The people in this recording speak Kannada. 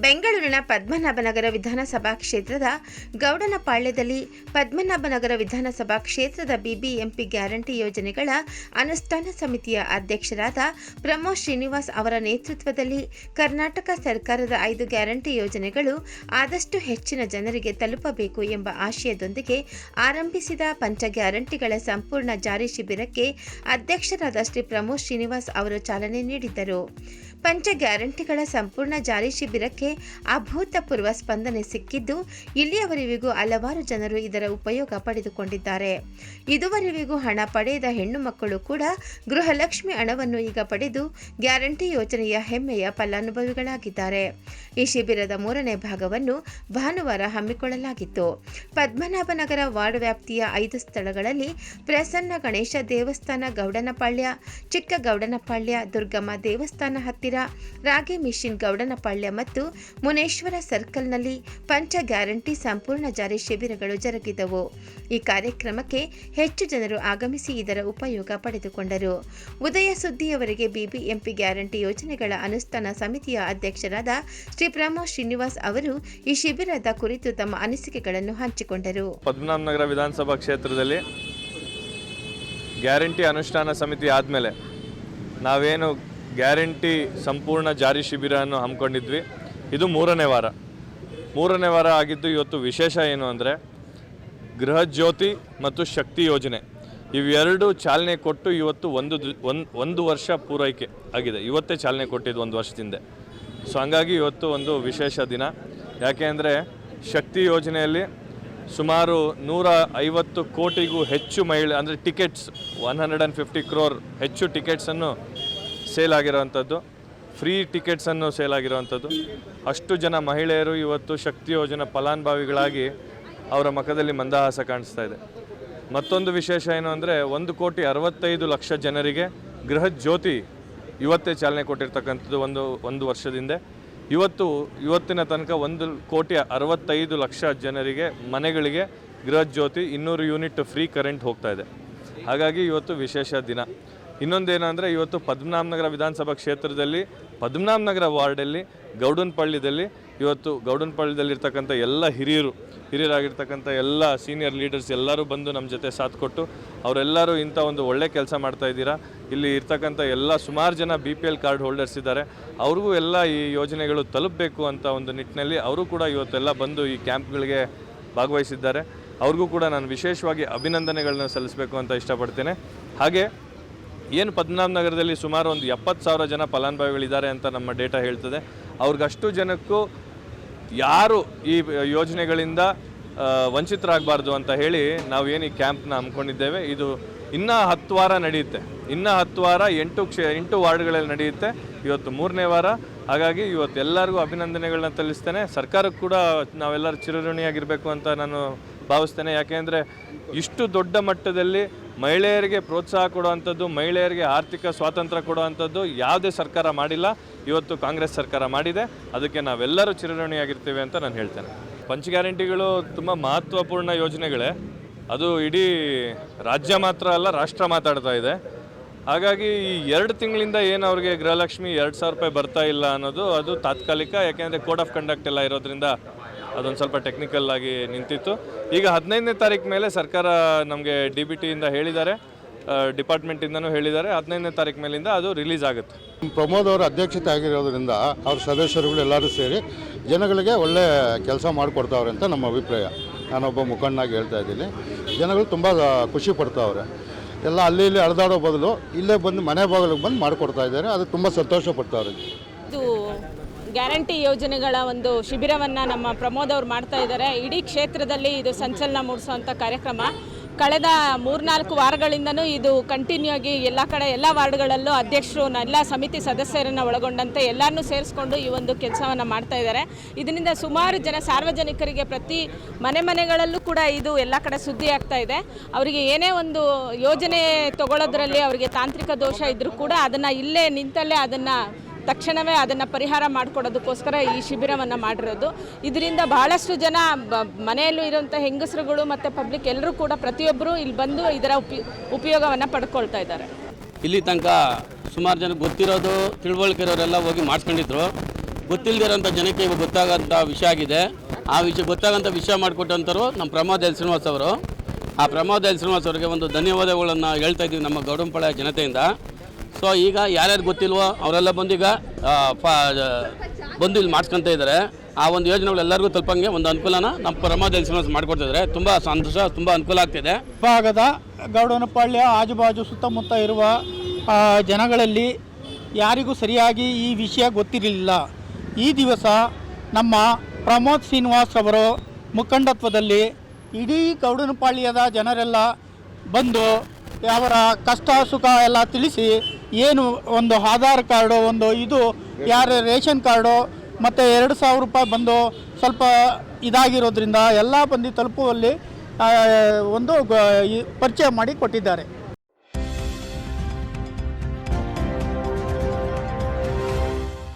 ಬೆಂಗಳೂರಿನ ಪದ್ಮನಾಭನಗರ ವಿಧಾನಸಭಾ ಕ್ಷೇತ್ರದ ಗೌಡನಪಾಳ್ಯದಲ್ಲಿ ಪದ್ಮನಾಭನಗರ ವಿಧಾನಸಭಾ ಕ್ಷೇತ್ರದ ಬಿಬಿಎಂಪಿ ಗ್ಯಾರಂಟಿ ಯೋಜನೆಗಳ ಅನುಷ್ಠಾನ ಸಮಿತಿಯ ಅಧ್ಯಕ್ಷರಾದ ಪ್ರಮೋದ್ ಶ್ರೀನಿವಾಸ್ ಅವರ ನೇತೃತ್ವದಲ್ಲಿ ಕರ್ನಾಟಕ ಸರ್ಕಾರದ ಐದು ಗ್ಯಾರಂಟಿ ಯೋಜನೆಗಳು ಆದಷ್ಟು ಹೆಚ್ಚಿನ ಜನರಿಗೆ ತಲುಪಬೇಕು ಎಂಬ ಆಶಯದೊಂದಿಗೆ ಆರಂಭಿಸಿದ ಪಂಚ ಗ್ಯಾರಂಟಿಗಳ ಸಂಪೂರ್ಣ ಜಾರಿ ಶಿಬಿರಕ್ಕೆ ಅಧ್ಯಕ್ಷರಾದ ಶ್ರೀ ಪ್ರಮೋದ್ ಶ್ರೀನಿವಾಸ್ ಅವರು ಚಾಲನೆ ನೀಡಿದ್ದರು. ಪಂಚ ಗ್ಯಾರಂಟಿಗಳ ಸಂಪೂರ್ಣ ಜಾರಿ ಶಿಬಿರಕ್ಕೆ ಅಭೂತಪೂರ್ವ ಸ್ಪಂದನೆ ಸಿಕ್ಕಿದ್ದು ಇಲ್ಲಿಯವರೆವಿಗೂ ಹಲವಾರು ಜನರು ಇದರ ಉಪಯೋಗ ಪಡೆದುಕೊಂಡಿದ್ದಾರೆ. ಇದುವರೆವಿಗೂ ಹಣ ಪಡೆಯದ ಹೆಣ್ಣು ಮಕ್ಕಳು ಕೂಡ ಗೃಹಲಕ್ಷ್ಮಿ ಹಣವನ್ನು ಈಗ ಪಡೆದು ಗ್ಯಾರಂಟಿ ಯೋಜನೆಯ ಹೆಮ್ಮೆಯ ಫಲಾನುಭವಿಗಳಾಗಿದ್ದಾರೆ. ಈ ಶಿಬಿರದ ಮೂರನೇ ಭಾಗವನ್ನು ಭಾನುವಾರ ಹಮ್ಮಿಕೊಳ್ಳಲಾಗಿತ್ತು. ಪದ್ಮನಾಭನಗರ ವಾರ್ಡ್ ವ್ಯಾಪ್ತಿಯ ಐದು ಸ್ಥಳಗಳಲ್ಲಿ ಪ್ರಸನ್ನ ಗಣೇಶ ದೇವಸ್ಥಾನ, ಗೌಡನಪಾಳ್ಯ ಚಿಕ್ಕ ಗೌಡನಪಾಳ್ಯ ದುರ್ಗಮ್ಮ ದೇವಸ್ಥಾನ ಹತ್ತಿರ, ರಾಗಿ ಮಿಷಿನ್ ಗೌಡನಪಾಳ್ಯ ಮತ್ತು ಮುನೇಶ್ವರ ಸರ್ಕಲ್ನಲ್ಲಿ ಪಂಚ ಗ್ಯಾರಂಟಿ ಸಂಪೂರ್ಣ ಜಾರಿ ಶಿಬಿರಗಳು ಜರುಗಿದವು. ಈ ಕಾರ್ಯಕ್ರಮಕ್ಕೆ ಹೆಚ್ಚು ಜನರು ಆಗಮಿಸಿ ಇದರ ಉಪಯೋಗ ಪಡೆದುಕೊಂಡರು. ಉದಯ ಸುದ್ದಿಯವರಿಗೆ ಬಿಬಿಎಂಪಿ ಗ್ಯಾರಂಟಿ ಯೋಜನೆಗಳ ಅನುಷ್ಠಾನ ಸಮಿತಿಯ ಅಧ್ಯಕ್ಷರಾದ ಶ್ರೀ ಪ್ರಮೋದ್ ಶ್ರೀನಿವಾಸ್ ಅವರು ಈ ಶಿಬಿರದ ಕುರಿತು ತಮ್ಮ ಅನಿಸಿಕೆಗಳನ್ನು ಹಂಚಿಕೊಂಡರು. ಪದ್ಮನಾಭನಗರ ವಿಧಾನಸಭಾ ಕ್ಷೇತ್ರದಲ್ಲಿ ಗ್ಯಾರಂಟಿ ಅನುಷ್ಠಾನ ಸಮಿತಿ ಆದಮೇಲೆ ನಾವೇನು ಗ್ಯಾರಂಟಿ ಸಂಪೂರ್ಣ ಜಾರಿ ಶಿಬಿರವನ್ನು ಹಮ್ಮಿಕೊಂಡಿದ್ವಿ. ಇದು ಮೂರನೇ ವಾರ. ಮೂರನೇ ವಾರ ಆಗಿದ್ದು ಇವತ್ತು ವಿಶೇಷ ಏನು ಅಂದರೆ ಗೃಹ ಜ್ಯೋತಿ ಮತ್ತು ಶಕ್ತಿ ಯೋಜನೆ. ಇವೆರಡು ಚಾಲನೆ ಕೊಟ್ಟು ಇವತ್ತು ಒಂದು ಒಂದು ಒಂದು ವರ್ಷ ಪೂರೈಕೆ ಆಗಿದೆ. ಇವತ್ತೇ ಚಾಲನೆ ಕೊಟ್ಟಿದ್ದು ಒಂದು ವರ್ಷದಿಂದ. ಸೊ ಹಂಗಾಗಿ ಇವತ್ತು ಒಂದು ವಿಶೇಷ ದಿನ. ಯಾಕೆ ಅಂದರೆ ಶಕ್ತಿ ಯೋಜನೆಯಲ್ಲಿ ಸುಮಾರು ನೂರ ಐವತ್ತು ಕೋಟಿಗೂ ಹೆಚ್ಚು ಮಹಿಳೆ ಅಂದರೆ tickets one hundred and fifty crore ಹೆಚ್ಚು ಟಿಕೆಟ್ಸನ್ನು ಸೇಲ್ ಆಗಿರೋವಂಥದ್ದು. ಫ್ರೀ ಟಿಕೆಟ್ಸನ್ನು ಸೇಲ್ ಆಗಿರುವಂಥದ್ದು. ಅಷ್ಟು ಜನ ಮಹಿಳೆಯರು ಇವತ್ತು ಶಕ್ತಿ ಯೋಜನೆ ಫಲಾನುಭವಿಗಳಾಗಿ ಅವರ ಮುಖದಲ್ಲಿ ಮಂದಹಾಸ ಕಾಣಿಸ್ತಾ ಇದೆ. ಮತ್ತೊಂದು ವಿಶೇಷ ಏನು ಅಂದರೆ ಒಂದು ಕೋಟಿ ಅರವತ್ತೈದು ಲಕ್ಷ ಜನರಿಗೆ ಗೃಹ ಜ್ಯೋತಿ ಇವತ್ತೇ ಚಾಲನೆ ಕೊಟ್ಟಿರ್ತಕ್ಕಂಥದ್ದು ಒಂದು ಒಂದು ವರ್ಷದಿಂದ. ಇವತ್ತು, ಇವತ್ತಿನ ತನಕ ಒಂದು ಕೋಟಿ ಅರವತ್ತೈದು ಲಕ್ಷ ಜನರಿಗೆ, ಮನೆಗಳಿಗೆ ಗೃಹ ಜ್ಯೋತಿ ಇನ್ನೂರು ಯೂನಿಟ್ ಫ್ರೀ ಕರೆಂಟ್ ಹೋಗ್ತಾ ಇದೆ. ಹಾಗಾಗಿ ಇವತ್ತು ವಿಶೇಷ ದಿನ. ಇನ್ನೊಂದೇನೆಂದರೆ ಇವತ್ತು ಪದ್ಮನಾಭನಗರ ವಿಧಾನಸಭಾ ಕ್ಷೇತ್ರದಲ್ಲಿ ಪದ್ಮನಾಭನಗರ ವಾರ್ಡಲ್ಲಿ ಗೌಡನಪಳ್ಳಿದಲ್ಲಿ, ಇವತ್ತು ಗೌಡನಪಳ್ಳಿದಲ್ಲಿರ್ತಕ್ಕಂಥ ಎಲ್ಲ ಹಿರಿಯರು, ಹಿರಿಯರಾಗಿರ್ತಕ್ಕಂಥ ಎಲ್ಲ ಸೀನಿಯರ್ ಲೀಡರ್ಸ್ ಎಲ್ಲರೂ ಬಂದು ನಮ್ಮ ಜೊತೆ ಸಾಥ್ ಕೊಟ್ಟು, ಅವರೆಲ್ಲರೂ ಇಂಥ ಒಂದು ಒಳ್ಳೆ ಕೆಲಸ ಮಾಡ್ತಾ ಇದ್ದೀರಾ? ಇಲ್ಲಿ ಇರ್ತಕ್ಕಂಥ ಎಲ್ಲ ಸುಮಾರು ಜನ B P L card holders ಇದ್ದಾರೆ. ಅವ್ರಿಗೂ ಎಲ್ಲ ಈ ಯೋಜನೆಗಳು ತಲುಪಬೇಕು ಅಂತ ಒಂದು ನಿಟ್ಟಿನಲ್ಲಿ ಅವರು ಕೂಡ ಇವತ್ತೆಲ್ಲ ಬಂದು ಈ ಕ್ಯಾಂಪ್ಗಳಿಗೆ ಭಾಗವಹಿಸಿದ್ದಾರೆ. ಅವ್ರಿಗೂ ಕೂಡ ನಾನು ವಿಶೇಷವಾಗಿ ಅಭಿನಂದನೆಗಳನ್ನ ಸಲ್ಲಿಸಬೇಕು ಅಂತ ಇಷ್ಟಪಡ್ತೇನೆ. ಹಾಗೆ ಏನು ಪದ್ಮನಾಭನಗರದಲ್ಲಿ ಸುಮಾರು ಒಂದು ಎಪ್ಪತ್ತು ಸಾವಿರ ಜನ ಫಲಾನುಭವಿಗಳಿದ್ದಾರೆ ಅಂತ ನಮ್ಮ ಡೇಟಾ ಹೇಳ್ತದೆ. ಅವ್ರಿಗಷ್ಟು ಜನಕ್ಕೂ ಯಾರು ಈ ಯೋಜನೆಗಳಿಂದ ವಂಚಿತರಾಗಬಾರ್ದು ಅಂತ ಹೇಳಿ ನಾವು ಏನು ಈ ಕ್ಯಾಂಪ್ನ ಹಮ್ಮಿಕೊಂಡಿದ್ದೇವೆ. ಇದು ಇನ್ನೂ ಹತ್ತು ವಾರ ನಡೆಯುತ್ತೆ. ಇನ್ನೂ ಹತ್ತು ವಾರ ಎಂಟು ಕ್ಷೇ, ಎಂಟು ವಾರ್ಡ್ಗಳಲ್ಲಿ ನಡೆಯುತ್ತೆ. ಇವತ್ತು ಮೂರನೇ ವಾರ. ಹಾಗಾಗಿ ಇವತ್ತು ಎಲ್ಲರಿಗೂ ಅಭಿನಂದನೆಗಳನ್ನ ತಿಳಿಸ್ತೇನೆ. ಸರ್ಕಾರಕ್ಕೆ ಕೂಡ ನಾವೆಲ್ಲರೂ ಚಿರಋಣಿಯಾಗಿರಬೇಕು ಅಂತ ನಾನು ಭಾವಿಸ್ತೇನೆ. ಯಾಕೆಂದರೆ ಇಷ್ಟು ದೊಡ್ಡ ಮಟ್ಟದಲ್ಲಿ ಮಹಿಳೆಯರಿಗೆ ಪ್ರೋತ್ಸಾಹ ಕೊಡುವಂಥದ್ದು, ಮಹಿಳೆಯರಿಗೆ ಆರ್ಥಿಕ ಸ್ವಾತಂತ್ರ್ಯ ಕೊಡುವಂಥದ್ದು ಯಾವುದೇ ಸರ್ಕಾರ ಮಾಡಿಲ್ಲ. ಇವತ್ತು ಕಾಂಗ್ರೆಸ್ ಸರ್ಕಾರ ಮಾಡಿದೆ. ಅದಕ್ಕೆ ನಾವೆಲ್ಲರೂ ಚಿರಋಣಿಯಾಗಿರ್ತೀವಿ ಅಂತ ನಾನು ಹೇಳ್ತೇನೆ. ಪಂಚ ಗ್ಯಾರಂಟಿಗಳು ತುಂಬ ಮಹತ್ವಪೂರ್ಣ ಯೋಜನೆಗಳೇ. ಅದು ಇಡೀ ರಾಜ್ಯ ಮಾತ್ರ ಅಲ್ಲ, ರಾಷ್ಟ್ರ ಮಾತಾಡ್ತಾ ಇದೆ. ಹಾಗಾಗಿ ಈ ಎರಡು ತಿಂಗಳಿಂದ ಏನು ಅವ್ರಿಗೆ ಗೃಹಲಕ್ಷ್ಮಿ ಎರಡು ಸಾವಿರ ರೂಪಾಯಿ ಬರ್ತಾ ಇಲ್ಲ ಅನ್ನೋದು ಅದು ತಾತ್ಕಾಲಿಕ, ಯಾಕೆಂದರೆ ಕೋಡ್ ಆಫ್ ಕಂಡಕ್ಟ್ ಎಲ್ಲ ಇರೋದ್ರಿಂದ ಅದೊಂದು ಸ್ವಲ್ಪ ಟೆಕ್ನಿಕಲ್ ಆಗಿ ನಿಂತಿತ್ತು. ಈಗ ಹದಿನೈದನೇ ತಾರೀಕು ಮೇಲೆ ಸರ್ಕಾರ ನಮಗೆ ಡಿ ಬಿ ಟಿಯಿಂದ ಹೇಳಿದ್ದಾರೆ ಡಿಪಾರ್ಟ್ಮೆಂಟಿಂದನೂ ಹೇಳಿದ್ದಾರೆ. ಹದಿನೈದನೇ ತಾರೀಕು ಮೇಲಿಂದ ಅದು ರಿಲೀಸ್ ಆಗುತ್ತೆ. ಪ್ರಮೋದ್ ಅವರ ಅಧ್ಯಕ್ಷತೆ ಆಗಿರೋದ್ರಿಂದ ಅವ್ರ ಸದಸ್ಯರುಗಳು ಎಲ್ಲರೂ ಸೇರಿ ಜನಗಳಿಗೆ ಒಳ್ಳೆ ಕೆಲಸ ಮಾಡಿಕೊಡ್ತಾವ್ರೆ ಅಂತ ನಮ್ಮ ಅಭಿಪ್ರಾಯ. ನಾನೊಬ್ಬ ಮುಖಂಡನಾಗಿ ಹೇಳ್ತಾ ಇದ್ದೀನಿ. ಜನಗಳು ತುಂಬ ಖುಷಿ ಪಡ್ತಾವ್ರೆ. ಎಲ್ಲ ಅಲ್ಲಿ ಇಲ್ಲಿ ಅಳದಾಡೋ ಬದಲು ಇಲ್ಲೇ ಬಂದು ಮನೆ ಬಾಗಿಲಿಗೆ ಬಂದು ಮಾಡಿಕೊಡ್ತಾ ಇದ್ದಾರೆ. ಅದು ತುಂಬ ಸಂತೋಷ ಪಡ್ತಾವ್ರೆ. ಇದು ಗ್ಯಾರಂಟಿ ಯೋಜನೆಗಳ ಒಂದು ಶಿಬಿರವನ್ನು ನಮ್ಮ ಪ್ರಮೋದ್ ಅವರು ಮಾಡ್ತಾ ಇದ್ದಾರೆ. ಇಡೀ ಕ್ಷೇತ್ರದಲ್ಲಿ ಇದು ಸಂಚಲನ ಮೂಡಿಸುವಂಥ ಕಾರ್ಯಕ್ರಮ. ಕಳೆದ ಮೂರ್ನಾಲ್ಕು ವಾರಗಳಿಂದನೂ ಇದು ಕಂಟಿನ್ಯೂ ಆಗಿ ಎಲ್ಲ ಕಡೆ ಎಲ್ಲ ವಾರ್ಡ್ಗಳಲ್ಲೂ ಅಧ್ಯಕ್ಷರು ಎಲ್ಲ ಸಮಿತಿ ಸದಸ್ಯರನ್ನು ಒಳಗೊಂಡಂತೆ ಎಲ್ಲರನ್ನೂ ಸೇರಿಸ್ಕೊಂಡು ಈ ಒಂದು ಕೆಲಸವನ್ನು ಮಾಡ್ತಾ ಇದ್ದಾರೆ. ಇದರಿಂದ ಸುಮಾರು ಜನ ಸಾರ್ವಜನಿಕರಿಗೆ ಪ್ರತಿ ಮನೆ ಮನೆಗಳಲ್ಲೂ ಕೂಡ ಇದು ಎಲ್ಲ ಕಡೆ ಸುದ್ದಿ ಆಗ್ತಾ ಇದೆ. ಅವರಿಗೆ ಏನೇ ಒಂದು ಯೋಜನೆ ತಗೊಳ್ಳೋದ್ರಲ್ಲಿ ಅವರಿಗೆ ತಾಂತ್ರಿಕ ದೋಷ ಇದ್ದರೂ ಕೂಡ ಅದನ್ನು ಇಲ್ಲೇ ನಿಂತಲ್ಲೇ ಅದನ್ನು ತಕ್ಷಣವೇ ಅದನ್ನು ಪರಿಹಾರ ಮಾಡಿಕೊಡೋದಕ್ಕೋಸ್ಕರ ಈ ಶಿಬಿರವನ್ನು ಮಾಡಿರೋದು. ಇದರಿಂದ ಬಹಳಷ್ಟು ಜನ ಮನೆಯಲ್ಲೂ ಇರುವಂಥ ಹೆಂಗಸರುಗಳು ಮತ್ತು ಪಬ್ಲಿಕ್ ಎಲ್ಲರೂ ಕೂಡ ಪ್ರತಿಯೊಬ್ಬರು ಇಲ್ಲಿ ಬಂದು ಇದರ ಉಪಿ, ಉಪಯೋಗವನ್ನು ಪಡ್ಕೊಳ್ತಾ ಇದ್ದಾರೆ. ಇಲ್ಲಿ ತನಕ ಸುಮಾರು ಜನ ಗೊತ್ತಿರೋದು ತಿಳುವಳಿಕೆ ಇರೋರೆಲ್ಲ ಹೋಗಿ ಮಾಡಿಸ್ಕೊಂಡಿದ್ರು. ಗೊತ್ತಿಲ್ಲದಿರೋಂಥ ಜನಕ್ಕೆ ಇವಾಗ ಗೊತ್ತಾಗೋಂಥ ವಿಷಯ ಆಗಿದೆ. ಆ ವಿಷಯ, ಗೊತ್ತಾಗೋಂಥ ವಿಷಯ ಮಾಡಿಕೊಟ್ಟಂಥವ್ರು ನಮ್ಮ ಪ್ರಮೋದ್ ಎಲ್ ಶ್ರೀನಿವಾಸ್ ಅವರು. ಆ ಪ್ರಮೋದ್ ಎಲ್ ಶ್ರೀನಿವಾಸ್ ಅವರಿಗೆ ಒಂದು ಧನ್ಯವಾದಗಳನ್ನು ಹೇಳ್ತಾ ಇದ್ದೀವಿ ನಮ್ಮ ಗೌಡಂಪಾಳ್ಯ ಜನತೆಯಿಂದ. ಸೊ ಈಗ ಯಾರ್ಯಾರು ಗೊತ್ತಿಲ್ವೋ ಅವರೆಲ್ಲ ಬಂದೀಗ ಈಗ ಬಂದು ಇಲ್ಲಿ ಮಾಡಿಸ್ಕೊಂತ ಇದ್ದಾರೆ ಆ ಒಂದು ಯೋಜನೆಗಳು ಎಲ್ಲರಿಗೂ ತಲುಪಂಗೆ ಒಂದು ಅನುಕೂಲನ ನಮ್ಮ ಪ್ರಮೋದ್ ಶ್ರೀನಿವಾಸ್ ಮಾಡಿಕೊಡ್ತಿದ್ದಾರೆ ತುಂಬ ಸಂತೋಷ, ತುಂಬ ಅನುಕೂಲ ಆಗ್ತಿದೆ. ಭಾಗದ ಗೌಡನಪಾಳ್ಯ ಆಜುಬಾಜು ಸುತ್ತಮುತ್ತ ಇರುವ ಜನಗಳಲ್ಲಿ ಯಾರಿಗೂ ಸರಿಯಾಗಿ ಈ ವಿಷಯ ಗೊತ್ತಿರಲಿಲ್ಲ. ಈ ದಿವಸ ನಮ್ಮ ಪ್ರಮೋದ್ ಶ್ರೀನಿವಾಸ್ ಅವರು ಮುಖಂಡತ್ವದಲ್ಲಿ ಇಡೀ ಗೌಡನಪಾಳ್ಯದ ಜನರೆಲ್ಲ ಬಂದು ಅವರ ಕಷ್ಟ ಸುಖ ಎಲ್ಲ ತಿಳಿಸಿ ಏನು ಒಂದು ಆಧಾರ್ ಕಾರ್ಡು, ಒಂದು ಇದು, ಯಾರ ರೇಷನ್ ಕಾರ್ಡು, ಮತ್ತು ಎರಡು ಸಾವಿರ ರೂಪಾಯಿ ಬಂದು ಸ್ವಲ್ಪ ಇದಾಗಿರೋದ್ರಿಂದ ಎಲ್ಲ ಬಂದು ತಲುಪುವಲ್ಲಿ ಒಂದು ಪರಿಚಯ ಮಾಡಿ ಕೊಟ್ಟಿದ್ದಾರೆ.